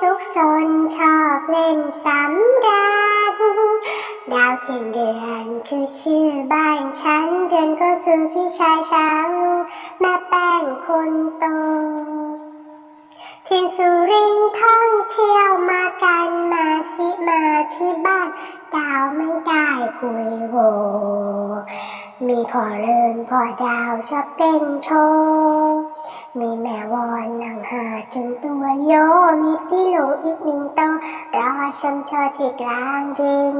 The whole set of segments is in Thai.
สุขสนชอบเล่นสำราญดาวเขียนเดือนคือชื่อบ้านฉัน เดือนก็คือพี่ชายช้างแม่แป้งคนโตที่สุรินท่องเที่ยวมากันมาชิมาที่บ้าน ดาวไม่ได้คุยโว มีพอเลินพอดาวชอบเต้นโชว์ แม่วอนนั่งหาจนตัวโยมีพี่หลงอีกหนึ่งตัวรอชมโชว์ที่กลางดึง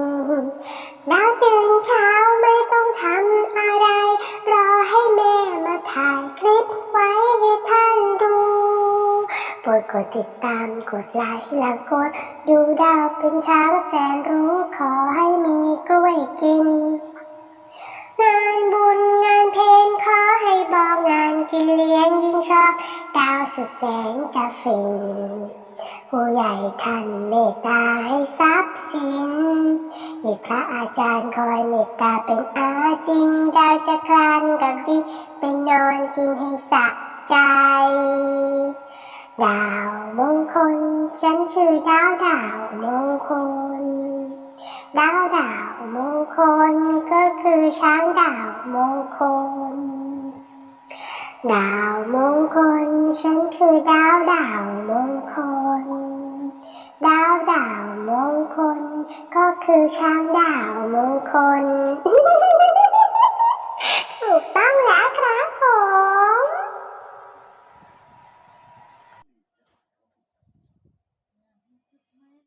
ดาวตื่นเช้าไม่ต้องทำอะไร รอให้แม่มาถ่ายคลิปไว้ให้ท่านดูโปรดกดติดตามกดไลค์และกดดูดาวเป็นช้างแสนรู้ขอให้มีกล้วยกิน กินเลี้ยงยิ่งชอบดาวสุดแสนจะฟินผู้ใหญ่ท่านเมตตาให้ทรัพย์สินมีพระอาจารย์คอยเมตตาเป็นอาจริงดาวจะคลานกับดีไปนอนกินให้สะใจ ดาวมงคล ฉันคือดาวดาวมงคลดาวดาวมงคลก็คือช้างดาวมงคล ดาวมงคล ฉันคือดาวดาวมงคล ดาวดาวมงคล ก็คือช้างดาวมงคล